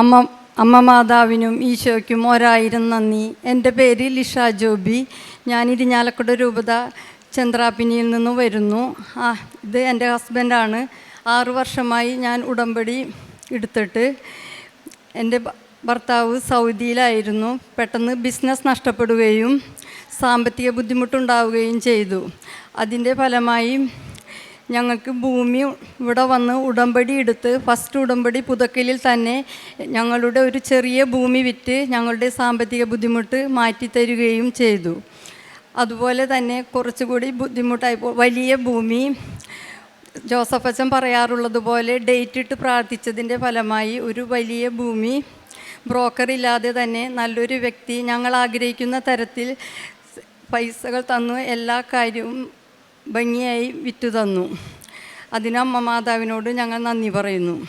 അമ്മ അമ്മ മാതാവിനും ഈശോയ്ക്കും ഒരായിരം നന്ദി എന്റെ പേര് ലിഷ ജോബി. ഞാൻ ഇരിഞ്ഞാലക്കുട രൂപത ചന്ദ്രാപിനിയിൽ നിന്ന് വരുന്നു. ആ ഇത് എന്റെ ഹസ്ബൻഡാണ്. ആറ് വർഷമായി ഞാൻ ഉടമ്പടി എടുത്തിട്ട് എന്റെ ഭർത്താവ് സൗദിയിലായിരുന്നു. പെട്ടെന്ന് ബിസിനസ് നഷ്ടപ്പെടുകയും സാമ്പത്തിക ബുദ്ധിമുട്ടുണ്ടാവുകയും ചെയ്തു. അതിന്റെ ഫലമായി ഞങ്ങൾക്ക് ഭൂമി ഇവിടെ വന്ന് ഉടമ്പടി എടുത്ത് ഫസ്റ്റ് ഉടമ്പടി പുതക്കലിൽ തന്നെ ഞങ്ങളുടെ ഒരു ചെറിയ ഭൂമി വിറ്റ് ഞങ്ങളുടെ സാമ്പത്തിക ബുദ്ധിമുട്ട് മാറ്റിത്തരുകയും ചെയ്തു. അതുപോലെ തന്നെ കുറച്ചുകൂടി ബുദ്ധിമുട്ടായപ്പോൾ വലിയ ഭൂമി ജോസഫ് അച്ഛൻ പറയാറുള്ളതുപോലെ ഡേറ്റ് ഇട്ട് പ്രാർത്ഥിച്ചതിന്റെ ഫലമായി ഒരു വലിയ ഭൂമി ബ്രോക്കർ ഇല്ലാതെ തന്നെ നല്ലൊരു വ്യക്തി ഞങ്ങൾ ആഗ്രഹിക്കുന്ന തരത്തിൽ പൈസകൾ തന്നു. എല്ലാ കാര്യവും ഭംഗിയായി വിറ്റു തന്നു. അതിന് അമ്മ മാതാവിനോട് ഞങ്ങൾ നന്ദി പറയുന്നു.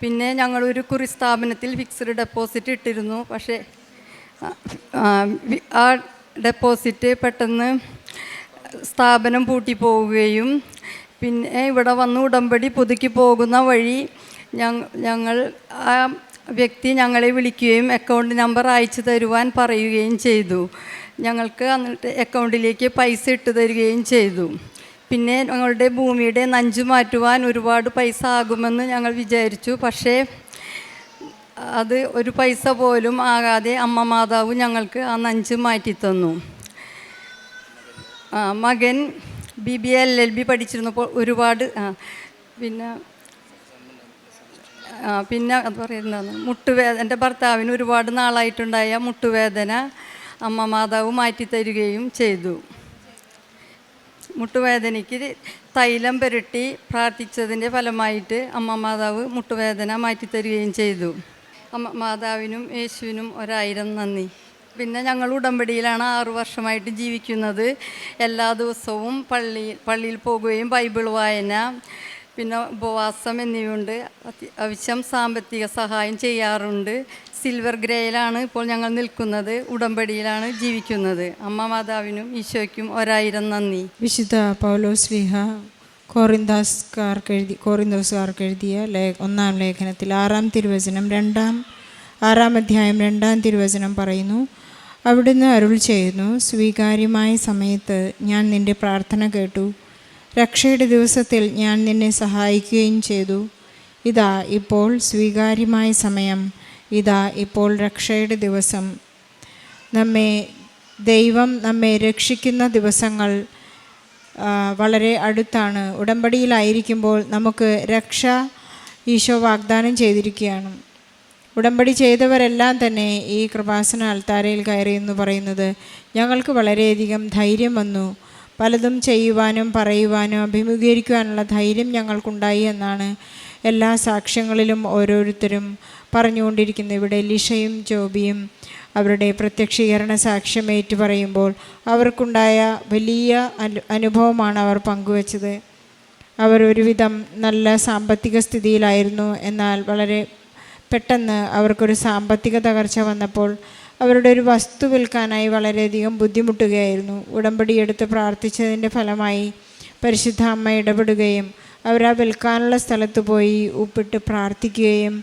പിന്നെ ഞങ്ങളൊരു കുറി സ്ഥാപനത്തിൽ ഫിക്സ്ഡ് ഡെപ്പോസിറ്റ് ഇട്ടിരുന്നു. പക്ഷേ ആ, ഡെപ്പോസിറ്റ് പെട്ടെന്ന് സ്ഥാപനം പൂട്ടിപ്പോവുകയും പിന്നെ ഇവിടെ വന്ന് ഉടമ്പടി പുതുക്കി പോകുന്ന വഴി ഞങ്ങ- ഞങ്ങൾ ആ വ്യക്തി ഞങ്ങളെ വിളിക്കുകയും അക്കൗണ്ട് നമ്പർ അയച്ചു തരുവാൻ പറയുകയും ചെയ്തു. ഞങ്ങൾക്ക് എന്നിട്ട് അക്കൗണ്ടിലേക്ക് പൈസ ഇട്ട് തരികയും ചെയ്തു. പിന്നെ ഞങ്ങളുടെ ഭൂമിയുടെ നഞ്ചു മാറ്റുവാൻ ഒരുപാട് പൈസ ആകുമെന്ന് ഞങ്ങൾ വിചാരിച്ചു. പക്ഷേ അത് ഒരു പൈസ പോലും ആകാതെ അമ്മ മാതാവ് ഞങ്ങൾക്ക് ആ നഞ്ച് മാറ്റിത്തന്നു. ആ മകൻ B B L L B പഠിച്ചിരുന്നപ്പോൾ ഒരുപാട് പിന്നെ പിന്നെ അത് പറയുന്നതാണ് മുട്ടുവേദന എന്റെ ഭർത്താവിന് ഒരുപാട് നാളായിട്ടുണ്ടായ മുട്ടുവേദന. അമ്മ മാതാവ് മാറ്റിത്തരികയും ചെയ്തു. മുട്ടുവേദനയ്ക്ക് തൈലം പുരട്ടി പ്രാർത്ഥിച്ചതിന്റെ ഫലമായിട്ട് അമ്മ മാതാവ് മുട്ടുവേദന മാറ്റിത്തരികയും ചെയ്തു. അമ്മ മാതാവിനും യേശുവിനും ഒരായിരം നന്ദി. പിന്നെ ഞങ്ങൾ ഉടമ്പടിയിലാണ് ആറു വർഷമായിട്ട് ജീവിക്കുന്നത്. എല്ലാ ദിവസവും പള്ളി പള്ളിയിൽ പോകുകയും ബൈബിൾ വായന പിന്നെ ഉപവാസം എന്നിവയുണ്ട്. അത്യാവശ്യം സാമ്പത്തിക സഹായം ചെയ്യാറുണ്ട്. സിൽവർ ഗ്രേയിലാണ് ഇപ്പോൾ ഞങ്ങൾ നിൽക്കുന്നത്. ഉടമ്പടിയിലാണ് ജീവിക്കുന്നത്. അമ്മ മാതാവിനും ഈശോയ്ക്കും ഒരായിരം നന്ദി. വിശുദ്ധ പൗലോസ് ലീഹ കോറിന്ദാസ്കാർക്ക് എഴുതി കോറിന്തോസുകാർക്ക് എഴുതിയ ലേ ഒന്നാം ലേഖനത്തിൽ ആറാം തിരുവചനം രണ്ടാം ആറാം അധ്യായം രണ്ടാം തിരുവചനം പറയുന്നു അവിടുന്ന് അരുൾ ചെയ്യുന്നു സ്വീകാര്യമായ സമയത്ത് ഞാൻ നിന്റെ പ്രാർത്ഥന കേട്ടു. രക്ഷയുടെ ദിവസത്തിൽ ഞാൻ നിന്നെ സഹായിക്കുകയും ചെയ്തു. ഇതാ ഇപ്പോൾ സ്വീകാര്യമായ സമയം. ഇതാ ഇപ്പോൾ രക്ഷയുടെ ദിവസം. നമ്മെ ദൈവം നമ്മെ രക്ഷിക്കുന്ന ദിവസങ്ങൾ വളരെ അടുത്താണ്. ഉടമ്പടിയിലായിരിക്കുമ്പോൾ നമുക്ക് രക്ഷ ഈശോ വാഗ്ദാനം ചെയ്തിരിക്കുകയാണ്. ഉടമ്പടി ചെയ്തവരെല്ലാം തന്നെ ഈ കൃപാസന അൽത്താരയിൽ കയറി എന്ന് പറയുന്നത് ഞങ്ങൾക്ക് വളരെയധികം ധൈര്യം വന്നു. പലതും ചെയ്യുവാനും പറയുവാനും അഭിമുഖീകരിക്കുവാനുള്ള ധൈര്യം ഞങ്ങൾക്കുണ്ടായി എന്നാണ് എല്ലാ സാക്ഷ്യങ്ങളിലും ഓരോരുത്തരും പറഞ്ഞുകൊണ്ടിരിക്കുന്നത്. ഇവിടെ ലിഷയും ജോബിയും അവരുടെ പ്രത്യക്ഷീകരണ സാക്ഷ്യം ഏറ്റു പറയുമ്പോൾ അവർക്കുണ്ടായ വലിയ അനു അനുഭവമാണ് അവർ പങ്കുവച്ചത്. അവർ ഒരുവിധം നല്ല സാമ്പത്തിക സ്ഥിതിയിലായിരുന്നു. എന്നാൽ വളരെ പെട്ടെന്ന് അവർക്കൊരു സാമ്പത്തിക തകർച്ച വന്നപ്പോൾ അവരുടെ ഒരു വസ്തു വിൽക്കാനായി വളരെയധികം ബുദ്ധിമുട്ടുകയായിരുന്നു. ഉടമ്പടി എടുത്ത് പ്രാർത്ഥിച്ചതിന്റെ ഫലമായി പരിശുദ്ധ അമ്മ ഇടപെടുകയും അവർ ആ വിൽക്കാനുള്ള സ്ഥലത്ത് പോയി ഉപ്പിട്ട് പ്രാർത്ഥിക്കുകയും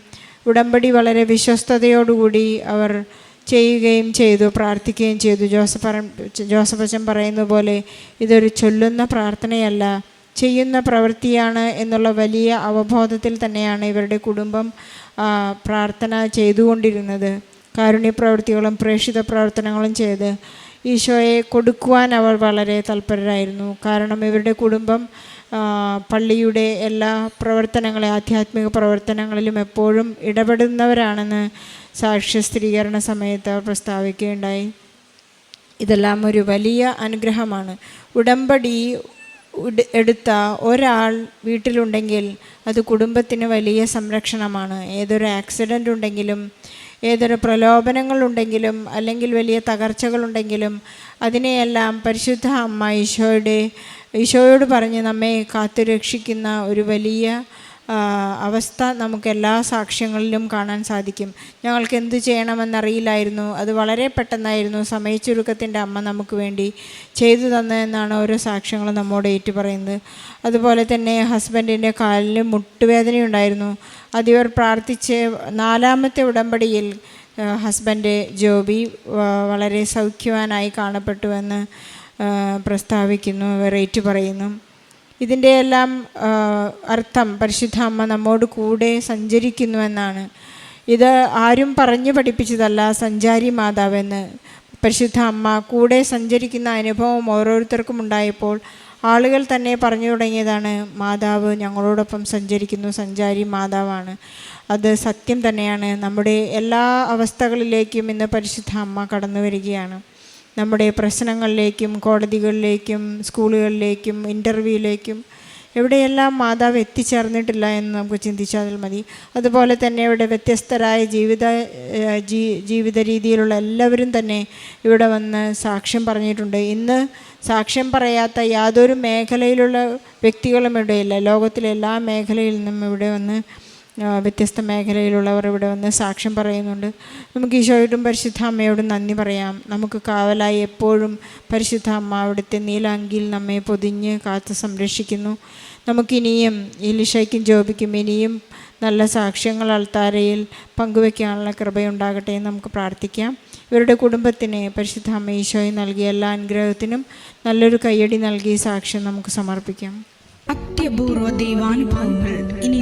ഉടമ്പടി വളരെ വിശ്വസ്തയോടുകൂടി അവർ ചെയ്യുകയും ചെയ്തു പ്രാർത്ഥിക്കുകയും ചെയ്തു. ജോസഫ് ജോസഫ് അച്ഛൻ പറയുന്ന പോലെ ഇതൊരു ചൊല്ലുന്ന പ്രാർത്ഥനയല്ല ചെയ്യുന്ന പ്രവൃത്തിയാണ് എന്നുള്ള വലിയ അവബോധത്തിൽ തന്നെയാണ് ഇവരുടെ കുടുംബം പ്രാർത്ഥന ചെയ്തുകൊണ്ടിരുന്നത്. കാരുണ്യ പ്രവൃത്തികളും പ്രേക്ഷിത പ്രവർത്തനങ്ങളും ചെയ്ത് ഈശോയെ കൊടുക്കുവാൻ അവർ വളരെ തൽപരരായിരുന്നു. കാരണം ഇവരുടെ കുടുംബം പള്ളിയുടെ എല്ലാ പ്രവർത്തനങ്ങളെ ആധ്യാത്മിക പ്രവർത്തനങ്ങളിലും എപ്പോഴും ഇടപെടുന്നവരാണെന്ന് സാക്ഷ്യ സ്ഥിരീകരണ സമയത്ത് അവർ പ്രസ്താവിക്കുകയുണ്ടായി. ഇതെല്ലാം ഒരു വലിയ അനുഗ്രഹമാണ്. ഉടമ്പടി എടുത്ത ഒരാൾ വീട്ടിലുണ്ടെങ്കിൽ അത് കുടുംബത്തിന് വലിയ സംരക്ഷണമാണ്. ഏതൊരു ആക്സിഡന്റ് ഉണ്ടെങ്കിലും ഏതൊരു പ്രലോഭനങ്ങളുണ്ടെങ്കിലും അല്ലെങ്കിൽ വലിയ തകർച്ചകളുണ്ടെങ്കിലും അതിനെയെല്ലാം പരിശുദ്ധ അമ്മ ഈശോയുടെ ഈശോയോട് പറഞ്ഞ് നമ്മെ കാത്തുരക്ഷിക്കുന്ന ഒരു വലിയ അവസ്ഥ നമുക്ക് എല്ലാ സാക്ഷ്യങ്ങളിലും കാണാൻ സാധിക്കും. ഞങ്ങൾക്ക് എന്ത് ചെയ്യണമെന്നറിയില്ലായിരുന്നു. അത് വളരെ പെട്ടെന്നായിരുന്നു. സമയച്ചുരുക്കത്തിന്റെ അമ്മ നമുക്ക് വേണ്ടി ചെയ്തു തന്നതെന്നാണ് ഓരോ സാക്ഷ്യങ്ങളും നമ്മോട് ഏറ്റു പറയുന്നത് അതുപോലെ തന്നെ ഹസ്ബൻഡിന്റെ കാലിന് മുട്ടുവേദനയുണ്ടായിരുന്നു അതിവർ പ്രാർത്ഥിച്ച് നാലാമത്തെ ഉടമ്പടിയിൽ ഹസ്ബൻഡ് ജോബി വളരെ സൗഖ്യവാനായി കാണപ്പെട്ടുവെന്ന് പ്രസ്താവിക്കുന്നു അവർ ഏറ്റു പറയുന്നു ഇതിന്റെ എല്ലാം അർത്ഥം പരിശുദ്ധ അമ്മ നമ്മോട് കൂടെ സഞ്ചരിക്കുന്നുവെന്നാണ് ഇത് ആരും പറഞ്ഞു പഠിപ്പിച്ചതല്ല സഞ്ചാരി മാതാവെന്ന്. പരിശുദ്ധ അമ്മ കൂടെ സഞ്ചരിക്കുന്ന അനുഭവം ഓരോരുത്തർക്കും ഉണ്ടായപ്പോൾ ആളുകൾ തന്നെ പറഞ്ഞു തുടങ്ങിയതാണ് മാതാവ് ഞങ്ങളോടൊപ്പം സഞ്ചരിക്കുന്നു സഞ്ചാരി മാതാവാണ്. അത് സത്യം തന്നെയാണ്. നമ്മുടെ എല്ലാ അവസ്ഥകളിലേക്കും ഇന്ന് പരിശുദ്ധ അമ്മ കടന്നു വരികയാണ് നമ്മുടെ പ്രശ്നങ്ങളിലേക്കും കോടതികളിലേക്കും സ്കൂളുകളിലേക്കും ഇന്റർവ്യൂവിലേക്കും എവിടെയെല്ലാം മാതാവ് എത്തിച്ചേർന്നിട്ടില്ല എന്ന് നമുക്ക് ചിന്തിച്ചാൽ മതി. അതുപോലെ തന്നെ ഇവിടെ വ്യത്യസ്തരായ ജീവിത ജീവിത രീതിയിലുള്ള എല്ലാവരും തന്നെ ഇവിടെ വന്ന് സാക്ഷ്യം പറഞ്ഞിട്ടുണ്ട്. ഇന്ന് സാക്ഷ്യം പറയാത്ത യാതൊരു മേഖലയിലുള്ള വ്യക്തികളും ഇവിടെയില്ല. ലോകത്തിലെ എല്ലാ മേഖലയിൽ നിന്നും ഇവിടെ വന്ന് വ്യത്യസ്ത മേഖലയിലുള്ളവർ ഇവിടെ വന്ന് സാക്ഷ്യം പറയുന്നുണ്ട്. നമുക്ക് ഈശോയോടും പരിശുദ്ധ അമ്മയോടും നന്ദി പറയാം. നമുക്ക് കാവലായി എപ്പോഴും പരിശുദ്ധ അമ്മ അവിടുത്തെ നീലാങ്കിയിൽ നമ്മെ പൊതിഞ്ഞ് കാത്ത് സംരക്ഷിക്കുന്നു. നമുക്കിനിയും ഈ ലിഷയ്ക്കും ജോബിക്കും ഇനിയും നല്ല സാക്ഷ്യങ്ങൾ അൾത്താരയിൽ പങ്കുവെക്കാനുള്ള കൃപയുണ്ടാകട്ടെ എന്ന് നമുക്ക് പ്രാർത്ഥിക്കാം. ഇവരുടെ കുടുംബത്തിന് പരിശുദ്ധ അമ്മ ഈശോയെ നൽകിയ എല്ലാ അനുഗ്രഹത്തിനും നല്ലൊരു കയ്യടി നൽകി സാക്ഷ്യം നമുക്ക് സമർപ്പിക്കാം. അത്യപൂർവ ദൈവാനുഭവങ്ങൾ ഇനി